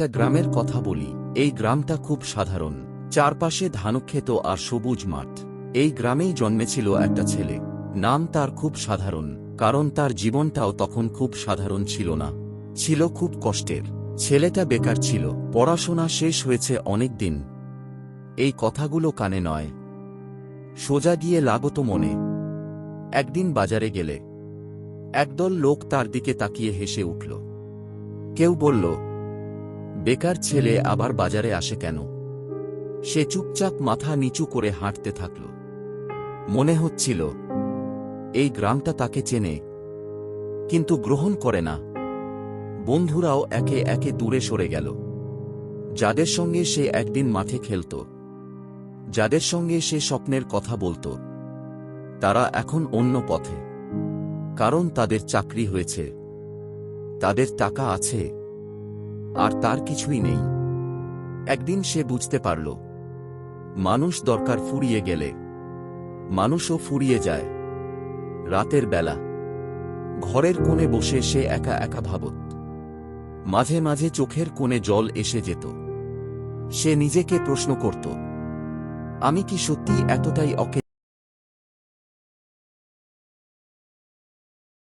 একটা গ্রামের কথা বলি, এই গ্রামটা খুব সাধারণ, চারপাশে ধানক্ষেত আর সবুজ মাঠ। এই গ্রামেই জন্মেছিল একটা ছেলে, নাম তার খুব সাধারণ, কারণ তার জীবনটাও তখন খুব সাধারণ ছিল না। ছিল খুব কষ্টের, ছেলেটা বেকার ছিল, পড়াশোনা শেষ হয়েছে অনেক দিন। এই কথাগুলো কানে নয়। সোজা গিয়ে লাগত মনে। একদিন বাজারে গেলে, একদল লোক তার দিকে তাকিয়ে হেসে উঠল। কেউ বলল বেকার ছেলে আবার বাজারে আসে কেন? সে চুপচাপ মাথা নিচু করে হাঁটতে থাকল। মনে হচ্ছিল, এই গ্রামটা তাকে চেনে, কিন্তু গ্রহণ করে না। বন্ধুরাও একে একে দূরে সরে গেল। যাদের সঙ্গে সে একদিন মাঠে খেলত, যাদের সঙ্গে সে স্বপ্নের কথা বলতো, তারা এখন অন্য পথে। কারণ তাদের চাকরি হয়েছে, তাদের টাকা আছে আর তার কিছুই নেই। একদিন সে বুঝতে পারল, মানুষ দরকার ফুরিয়ে গেলে। মানুষও ফুরিয়ে যায়। রাতের বেলা, ঘরের কোণে বসে সে একা একা ভাবত। মাঝে মাঝে চোখের কোণে জল এসে যেত। সে নিজেকে প্রশ্ন করত, আমি কি সত্যি এতটাই অকে